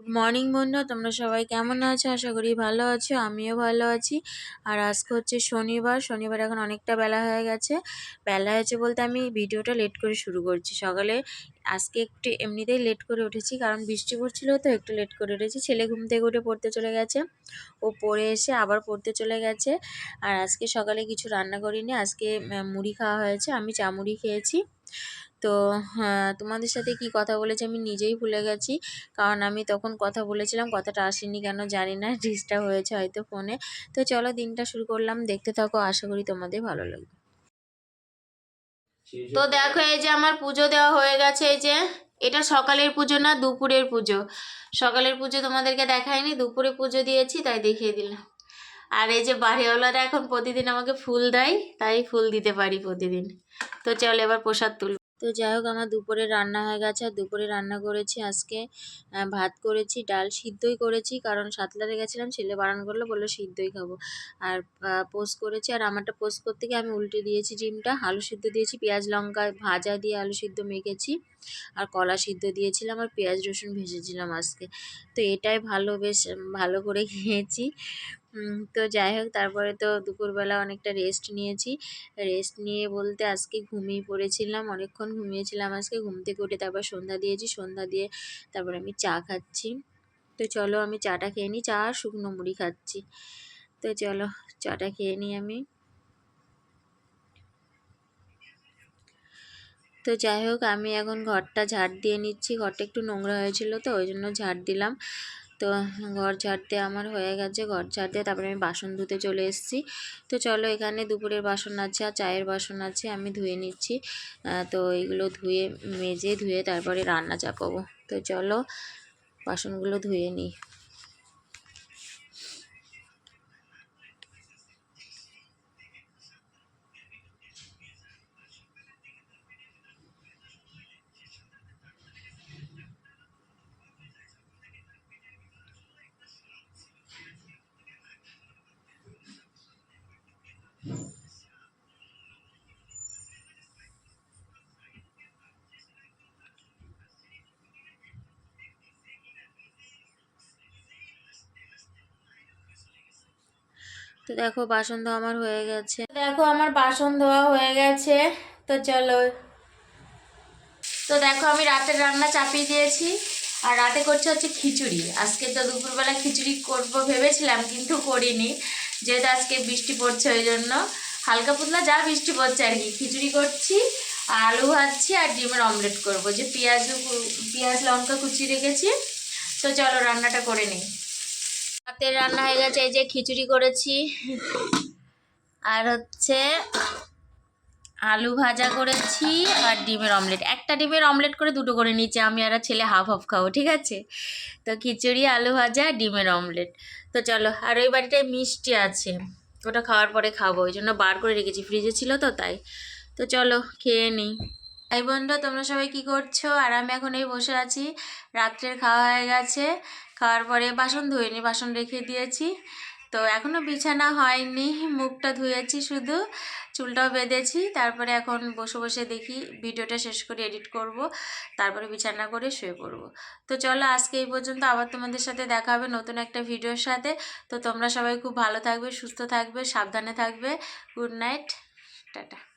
Good morning বন্ধু। তোমরা সবাই কেমন আছো? আশা করি ভালো আছো, আমিও ভালো আছি। আর আজকে হচ্ছে শনিবার শনিবার এখন অনেকটা বেলা হয়ে গেছে। বেলা হয়েছে বলতে আমি ভিডিওটা লেট করে শুরু করছি। সকালে আজকে একটু এমনিতেই লেট করে উঠেছি, কারণ বৃষ্টি পড়ছিল তো, একটু লেট করে উঠেছি। ছেলে ঘুম থেকে উঠে পড়তে চলে গেছে। ও পড়ে এসে আবার পড়তে চলে গেছে। আর আজকে সকালে কিছু রান্না করিনি। আজকে মুড়ি খাওয়া হয়েছে। আমি চা মুড়ি খেয়েছি। তো হ্যাঁ তোমাদের সাথে কি কথা বলেছি আমি নিজেই ভুলে গেছি। কারণ আমি তখন কথা বলেছিলাম কথাটা আসেনি কেন জানি না ডিস্টার্ব হয়েছে হয়তো ফোনে। তো চলো দিনটা শুরু করলাম দেখতে থাকো আশা করি তোমাদের ভালো লাগবে। তো দেখো এই যে আমার পুজো দেওয়া হয়ে গেছে এই যে এটা সকালের পুজো না দুপুরের পুজো। সকালের পুজো তোমাদেরকে দেখায়নি দুপুরে পুজো দিয়েছি তাই দেখিয়ে দিলাম। আর এই যে বাড়িওয়ালারা এখন প্রতিদিন আমাকে ফুল দেয় তাই ফুল দিতে পারি প্রতিদিন। তো চলো এবার প্রসাদ তুল তো যাই হোক, আমার দুপুরে রান্না হয়ে গেছে। আর দুপুরে রান্না করেছি আজকে ভাত করেছি, ডাল সিদ্ধই করেছি। কারণ সাতলারে গেছিলাম, ছেলে বারণ করল, বলল সিদ্ধই খাব। আর পোস্ট করেছি। আর আমারটা পোস্ট করতে গিয়ে আমি উল্টে দিয়েছি ডিমটা। আলু সিদ্ধ দিয়েছি, পেঁয়াজ লঙ্কা ভাজা দিয়ে আলু সিদ্ধ মেখেছি। আর কলা সিদ্ধ দিয়েছিলাম, আর পেঁয়াজ রসুন ভেজেছিলাম আজকে। তো এটাই ভালো, বেশ ভালো করে খেয়েছি। তো যাই হোক, তারপরে তো দুপুরবেলা অনেকটা রেস্ট নিয়েছি। রেস্ট নিয়ে বলতে আজকে ঘুমিয়ে পড়েছিলাম, অনেকক্ষণ ঘুমিয়েছিলাম আজকে। ঘুম থেকে উঠে তারপর সন্ধ্যা দিয়েছি, সন্ধ্যা দিয়ে তারপর আমি চা খাচ্ছি। তো চলো আমি চাটা খেয়ে নিই, চা আর শুকনো মুড়ি খাচ্ছি। তো চলো, চাটা খেয়ে নিই আমি। তো যাই হোক, আমি এখন ঘরটা ঝাড় দিয়ে নিচ্ছি। ঘরটা একটু নোংরা হয়েছিল তো, ওই জন্য ঝাড় দিলাম। তো ঘর ছাড়তে আমার হয়ে গেছে, ঘর ছাড়তে তারপরে আমি বাসন ধুতে চলে এসেছি। তো চলো এখানে দুপুরের বাসন আছে আর চায়ের বাসন আছে, আমি ধুয়ে নিচ্ছি। তো এগুলো ধুয়ে, মেজে ধুয়ে তারপরে রান্না চাপাবো। তো চলো বাসনগুলো ধুয়ে নিই। তো দেখো বাসন ধোয়া আমার হয়ে গেছে। দেখো আমার বাসন ধোয়া হয়ে গেছে। তো চলো। তো দেখো আমি রাতের রান্না চাপিয়ে দিয়েছি। আর রাতে করছে হচ্ছে খিচুড়ি। আজকে তো দুপুরবেলা খিচুড়ি করব ভেবেছিলাম, কিন্তু করিনি। যেহেতু আজকে বৃষ্টি পড়ছে ওই জন্য। হালকা পুতলা যা বৃষ্টি পড়ছে আর কি। খিচুড়ি করছি, আলু ভাজছি আর ডিমের অমলেট করব। যে পেঁয়াজ পেঁয়াজ লঙ্কা কুচি রেখেছি। তো চলো রান্নাটা করে নিই। রাতের রান্না হয়ে গেছে, এই যে খিচুড়ি করেছি। আর হচ্ছে আলু ভাজা করেছি আর ডিমের অমলেট। একটা ডিমের অমলেট করে দুটো করে নিচ্ছি আমি আর ছেলে হাফ হাফ খাব, ঠিক আছে? তো খিচুড়ি, আলু ভাজা, ডিমের অমলেট। তো চলো, আর ওই বাড়িটায় মিষ্টি আছে, ওটা খাওয়ার পরে খাব, ওই জন্য বার করে রেখেছি, ফ্রিজে ছিল তো তাই। তো চলো, খেয়ে নিই। ভাই বোনরা তোমরা সবাই কি করছ? আর আমি এখন এই বসে আছি। রাত্রের খাওয়া হয়ে গেছে। খাওয়ার পরে বাসন ধুইনি বাসন রেখে দিয়েছি। তো এখনও বিছানা হয়নি, মুখটা ধুয়েছি শুধু। চুলটাও বেঁধেছি। তারপরে এখন বসে বসে দেখি ভিডিওটা শেষ করে এডিট করব। তারপরে বিছানা করে শুয়ে পড়ব। তো চলো, আজকে এই পর্যন্ত। আবার তোমাদের সাথে দেখা হবে নতুন একটা ভিডিওর সাথে। তো তোমরা সবাই খুব ভালো থাকবে, সুস্থ থাকবে, সাবধানে থাকবে। Good night. টাটা।